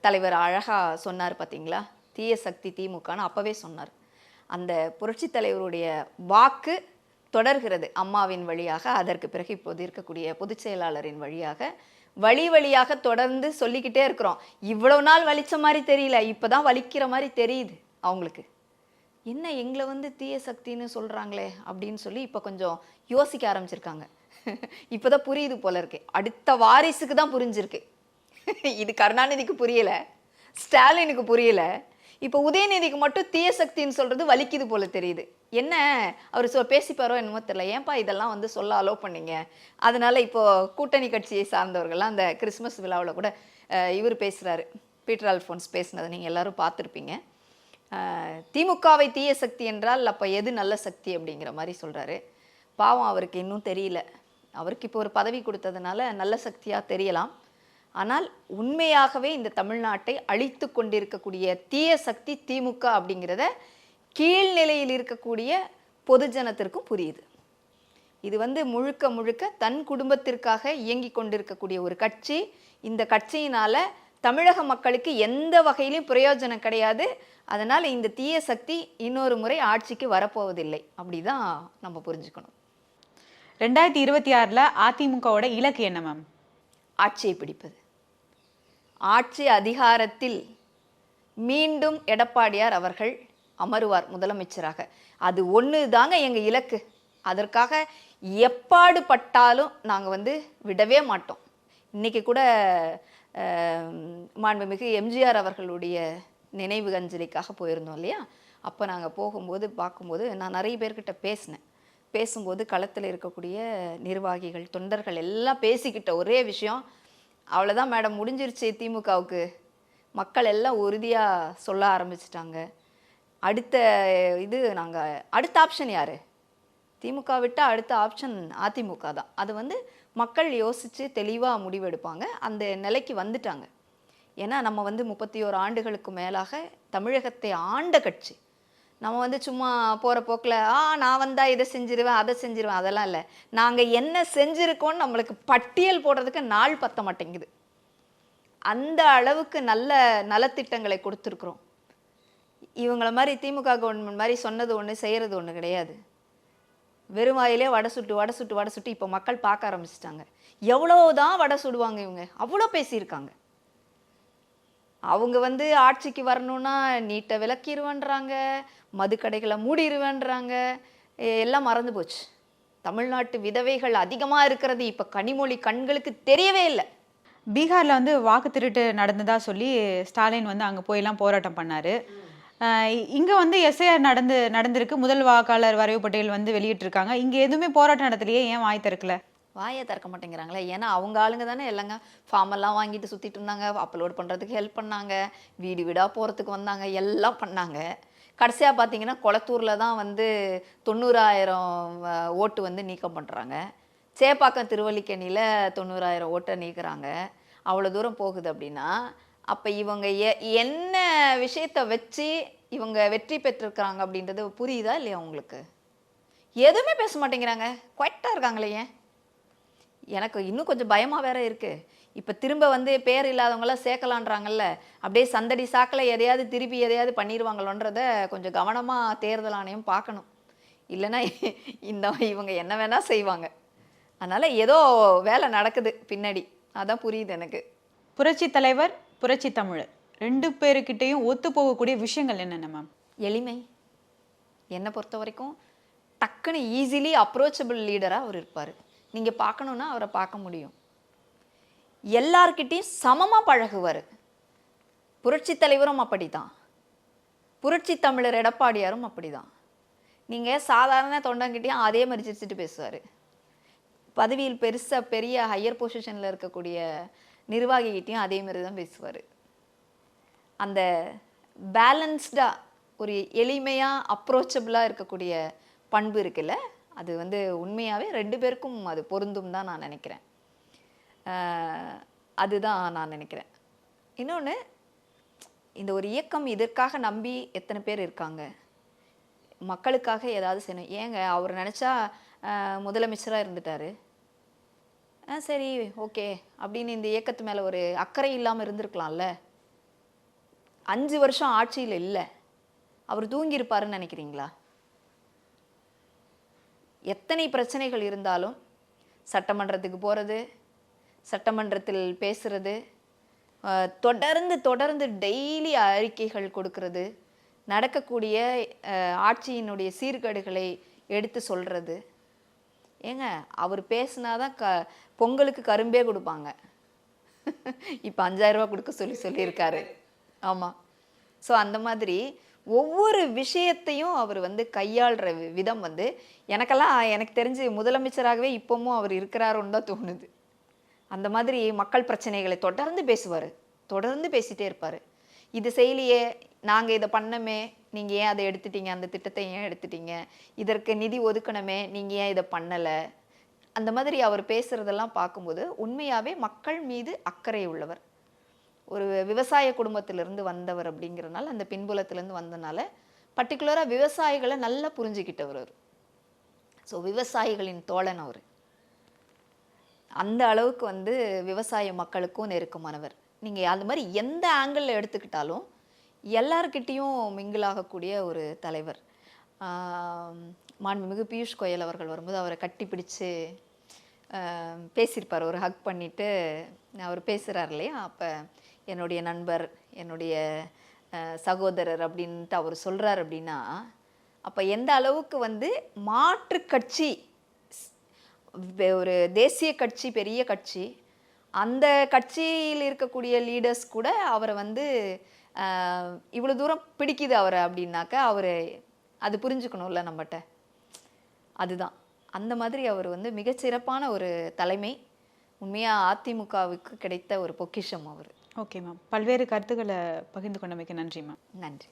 தலைவர் அழகா சொன்னார் பார்த்தீங்களா தீய சக்தி திமுகன்னு அப்போவே சொன்னார். அந்த புரட்சி தலைவருடைய வாக்கு தொடர்கிறது அம்மாவின் வழியாக அதற்கு பிறகு இப்போது இருக்கக்கூடிய பொதுச் செயலாளரின் வழியாக. வழி வழியாக தொடர்ந்து சொல்லிக்கிட்டே இருக்கிறோம். இவ்வளோ நாள் வலிச்ச மாதிரி தெரியல இப்பதான் வலிக்கிற மாதிரி தெரியுது அவங்களுக்கு. என்ன எங்களை வந்து தீய சக்தின்னு சொல்கிறாங்களே அப்படின்னு சொல்லி இப்போ கொஞ்சம் யோசிக்க ஆரம்பிச்சிருக்காங்க. இப்போதான் புரியுது போல இருக்கு. அடுத்த வாரிசுக்கு தான் புரிஞ்சிருக்கு. இது கருணாநிதிக்கு புரியல. ஸ்டாலினுக்கு புரியல. இப்போ உதயநிதிக்கு மட்டும் தீய சக்தின்னு சொல்றது வலிக்குது போல தெரியுது. என்ன? அவர் சொ பேசிப்பாரோ என்னமோ தெரியல. ஏன்பா இதெல்லாம் வந்து சொல்ல அலோவ் பண்ணீங்க? அதனால இப்போ கூட்டணி கட்சியை சார்ந்தவர்கள்லாம் அந்த கிறிஸ்மஸ் விழாவில் கூட இவர் பேசுகிறாரு பீட்டர் அல்ஃபோன்ஸ் பேசினதை நீங்கள் எல்லாரும் பார்த்துருப்பீங்க. திமுகவை தீய சக்தி என்றால் அப்போ எது நல்ல சக்தி அப்படிங்கிற மாதிரி சொல்கிறாரு பாவம் அவருக்கு இன்னும் தெரியல. அவருக்கு இப்போ ஒரு பதவி கொடுத்ததுனால நல்ல சக்தியாக தெரியலாம். ஆனால் உண்மையாகவே இந்த தமிழ்நாட்டை அழித்து கொண்டிருக்கக்கூடிய தீய சக்தி திமுக அப்படிங்கிறத கீழ்நிலையில் இருக்கக்கூடிய பொதுஜனத்திற்கும் புரியுது. இது வந்து முழுக்க முழுக்க தன் குடும்பத்திற்காக இயங்கி கொண்டிருக்கக்கூடிய ஒரு கட்சி. இந்த கட்சியினால தமிழக மக்களுக்கு எந்த வகையிலும் பிரயோஜனம் கிடையாது. அதனால் இந்த தீய சக்தி இன்னொரு முறை ஆட்சிக்கு வரப்போவதில்லை. அப்படிதான் நம்ம புரிஞ்சுக்கணும். ரெண்டாயிரத்தி இருபத்தி ஆறுல அதிமுகவோட இலக்கு என்ன மேம் ஆட்சியை பிடிப்பது. ஆட்சி அதிகாரத்தில் மீண்டும் எடப்பாடியார் அவர்கள் அமருவார் முதலமைச்சராக. அது ஒன்று தாங்க எங்கள் இலக்கு. அதற்காக எப்பாடு பட்டாலும் நாங்கள் வந்து விடவே மாட்டோம். இன்றைக்கி கூட மாண்புமிகு எம்ஜிஆர் அவர்களுடைய நினைவு அஞ்சலிக்காக போயிருந்தோம் இல்லையா? அப்போ நாங்கள் போகும்போது பார்க்கும்போது நான் நிறைய பேர்கிட்ட பேசினேன். பேசும்போது களத்தில் இருக்கக்கூடிய நிர்வாகிகள் தொண்டர்கள் எல்லாம் பேசிக்கிட்ட ஒரே விஷயம் அவ்வளோதான் மேடம் முடிஞ்சிருச்சு திமுகவுக்கு. மக்கள் எல்லாம் உறுதியாக சொல்ல ஆரம்பிச்சிட்டாங்க. அடுத்த இது நாங்கள் அடுத்த ஆப்ஷன் யார்? திமுக விட்டால் அடுத்த ஆப்ஷன் அதிமுக தான். அது வந்து மக்கள் யோசித்து தெளிவாக முடிவெடுப்பாங்க. அந்த நிலைக்கு வந்துட்டாங்க. ஏன்னா நம்ம வந்து முப்பத்தி ஓரு ஆண்டுகளுக்கு மேலாக தமிழகத்தை ஆண்ட கட்சி. நம்ம வந்து சும்மா போகிற போக்கில் ஆ நான் வந்தால் இதை செஞ்சிருவேன் அதை செஞ்சிருவேன். அதெல்லாம் இல்லை. நாங்கள் என்ன செஞ்சுருக்கோன்னு நம்மளுக்கு பட்டியல் போடுறதுக்கு நாள் பத்த மாட்டேங்குது. அந்த அளவுக்கு நல்ல நலத்திட்டங்களை கொடுத்துருக்குறோம். இவங்கள மாதிரி திமுக கவர்மெண்ட் மாதிரி சொன்னது ஒன்று செய்கிறது ஒன்று கிடையாது. வெறும் வாயிலே வடை சுட்டு வடை சுட்டு வடை சுட்டு இப்போ மக்கள் பார்க்க ஆரம்பிச்சிட்டாங்க. எவ்வளோதான் வடை சுடுவாங்க இவங்க? அவ்வளோ பேசியிருக்காங்க. அவங்க வந்து ஆட்சிக்கு வரணும்னா நீட்டை விளக்கிடுவேன்றாங்க மதுக்கடைகளை மூடிடுவேன்றாங்க எல்லாம் மறந்து போச்சு. தமிழ்நாட்டு விதவைகள் அதிகமாக இருக்கிறது இப்போ கனிமொழி கண்களுக்கு தெரியவே இல்லை. பீகாரில் வந்து வாக்கு திருட்டு நடந்ததா சொல்லி ஸ்டாலின் வந்து அங்கே போயெல்லாம் போராட்டம் பண்ணார். இங்கே வந்து எஸ்ஐஆர் நடந்து நடந்திருக்கு. முதல் வாக்காளர் வரைவு பட்டியல் வந்து வெளியிட்டிருக்காங்க. இங்கே எதுவுமே போராட்டம் நடத்தலையே ஏன் வாய் திறக்கல? வாயை திறக்க மாட்டேங்கிறாங்களே? ஏன்னா அவங்க ஆளுங்க தானே இல்லைங்க. ஃபார்மெல்லாம் வாங்கிட்டு சுற்றிட்டு இருந்தாங்க. அப்லோட் பண்ணுறதுக்கு ஹெல்ப் பண்ணாங்க. வீடு வீடாக போகிறதுக்கு வந்தாங்க. எல்லாம் பண்ணாங்க. கடைசியாக பார்த்தீங்கன்னா கொளத்தூரில் தான் வந்து தொண்ணூறாயிரம் ஓட்டு வந்து நீக்கம் பண்ணுறாங்க சேப்பாக்கம் திருவல்லிக்கேணியில் தொண்ணூறாயிரம் ஓட்டை நீக்கிறாங்க. அவ்வளோ தூரம் போகுது அப்படின்னா அப்போ இவங்க எ என்ன விஷயத்தை வச்சு இவங்க வெற்றி பெற்றிருக்கிறாங்க அப்படின்றது புரியுதா இல்லையா உங்களுக்கு? எதுவுமே பேச மாட்டேங்கிறாங்க. குவைட்டாக இருக்காங்களே ஏன்? எனக்கு இன்னும் கொஞ்சம் பயமா வேற இருக்கு. இப்போ திரும்ப வந்து பேர் இல்லாதவங்களாம் சேர்க்கலான்றாங்கல்ல அப்படியே சந்தடி சாக்கில் எதையாவது திருப்பி எதையாவது பண்ணிடுவாங்களோன்றத கொஞ்சம் கவனமா தேர்தல் ஆணையம் பார்க்கணும். இல்லைன்னா இந்த இவங்க என்ன வேணா செய்வாங்க. அதனால ஏதோ வேலை நடக்குது பின்னாடி. அதான் புரியுது எனக்கு. புரட்சி தலைவர் புரட்சி தமிழர். ரெண்டு பேருக்கிட்டையும் ஒத்து போகக்கூடிய விஷயங்கள் என்னென்ன மேம்? எளிமை. என்னை பொறுத்த வரைக்கும் டக்குன்னு ஈஸிலி அப்ரோச்சபிள் லீடராக அவர் இருப்பார். நீங்கள் பார்க்கணுன்னா அவரை பார்க்க முடியும். எல்லார்கிட்டையும் சமமாக பழகுவார். புரட்சி தலைவரும் அப்படிதான் புரட்சி தமிழர் எடப்பாடியாரும் அப்படிதான் நீங்கள் சாதாரண தொண்டங்கிட்டையும் அதே மாதிரி சிரிச்சிட்டு பேசுவார். பதவியில் பெருசாக பெரிய ஹையர் பொசிஷனில் இருக்கக்கூடிய நிர்வாகிகிட்டையும் அதே மாதிரி தான் பேசுவார். அந்த பேலன்ஸ்டாக ஒரு எளிமையாக அப்ரோச்சபிளாக இருக்கக்கூடிய பண்பு இருக்குல்ல? அது வந்து உண்மையாகவே ரெண்டு பேருக்கும் அது பொருந்தும் தான் நான் நினைக்கிறேன். அதுதான் நான் நினைக்கிறேன். இன்னொன்று இந்த ஒரு இயக்கம் இதற்காக நம்பி எத்தனை பேர் இருக்காங்க? மக்களுக்காக ஏதாவது செய்யணும். ஏங்க அவர் நினச்சா முதலமைச்சராக இருந்துட்டாரு. ஆ சரி ஓகே அப்படின்னு இந்த இயக்கத்து மேலே ஒரு அக்கறை இல்லாமல் இருந்திருக்கலாம்ல. அஞ்சு வருஷம் ஆட்சியில் இல்லை. அவர் தூங்கியிருப்பாருன்னு நினைக்கிறீங்களா? எத்தனை பிரச்சனைகள் இருந்தாலும் சட்டமன்றத்துக்கு போகிறது சட்டமன்றத்தில் பேசுகிறது தொடர்ந்து தொடர்ந்து டெய்லி அறிக்கைகள் கொடுக்கறது நடக்கக்கூடிய ஆட்சியினுடைய சீர்கேடுகளை எடுத்து சொல்கிறது ஏங்க அவர் பேசுனாதான் க பொங்கலுக்கு கரும்பே கொடுப்பாங்க. இப்போ அஞ்சாயிரம் கொடுக்க சொல்லி சொல்லியிருக்காரு. ஆமாம் ஸோ அந்த மாதிரி ஒவ்வொரு விஷயத்தையும் அவர் வந்து கையாளுற விதம் வந்து எனக்கெல்லாம் எனக்கு தெரிஞ்சு முதலமைச்சராகவே இப்போவும் அவர் இருக்கிறாருன்னு தான் தோணுது. அந்த மாதிரி மக்கள் பிரச்சனைகளை தொடர்ந்து பேசுவார். தொடர்ந்து பேசிட்டே இருப்பார். இது செய்யலையே நாங்கள் இதை பண்ணமே நீங்கள் ஏன் அதை எடுத்துட்டீங்க? அந்த திட்டத்தை ஏன் எடுத்துட்டீங்க? இதற்கு நிதி ஒதுக்கணுமே நீங்கள் ஏன் இதை பண்ணலை? அந்த மாதிரி அவர் பேசுகிறதெல்லாம் பார்க்கும்போது உண்மையாகவே மக்கள் மீது அக்கறை உள்ளவர். ஒரு விவசாய குடும்பத்திலிருந்து வந்தவர் அப்படிங்கிறனால அந்த பின்புலத்திலேருந்து வந்தனால பர்டிகுலராக விவசாயிகளை நல்லா புரிஞ்சுக்கிட்டவர் அவர். ஸோ விவசாயிகளின் தோழன் அவர். அந்த அளவுக்கு வந்து விவசாய மக்களுக்கும் நெருக்கமானவர். நீங்கள் அது மாதிரி எந்த ஆங்கிளில் எடுத்துக்கிட்டாலும் எல்லார்கிட்டேயும் மிங்கிள் ஆகக்கூடிய ஒரு தலைவர். மாண்புமிகு பியூஷ் கோயல் அவர்கள் வரும்போது அவரை கட்டி பிடிச்சு பேசியிருப்பார். ஒரு ஹக் பண்ணிட்டு அவர் பேசுகிறார் இல்லையா? அப்போ என்னுடைய நண்பர் என்னுடைய சகோதரர் அப்படின்ட்டு அவர் சொல்கிறார் அப்படின்னா அப்போ எந்த அளவுக்கு வந்து மாற்று கட்சி ஒரு தேசிய கட்சி பெரிய கட்சி அந்த கட்சியில் இருக்கக்கூடிய லீடர்ஸ் கூட அவரை வந்து இவ்வளோ தூரம் பிடிக்குது அவரை அப்படின்னாக்கா அவர் அது புரிஞ்சுக்கணும்ல நம்மகிட்ட. அதுதான். அந்த மாதிரி அவர் வந்து மிகச்சிறப்பான ஒரு தலைமை உண்மையாக அதிமுகவுக்கு கிடைத்த ஒரு பொக்கிஷம் அவர். Okay ma'am. பல்வேறு கருத்துக்களை பகிர்ந்து கொண்டமைக்கு நன்றி மேம். நன்றி.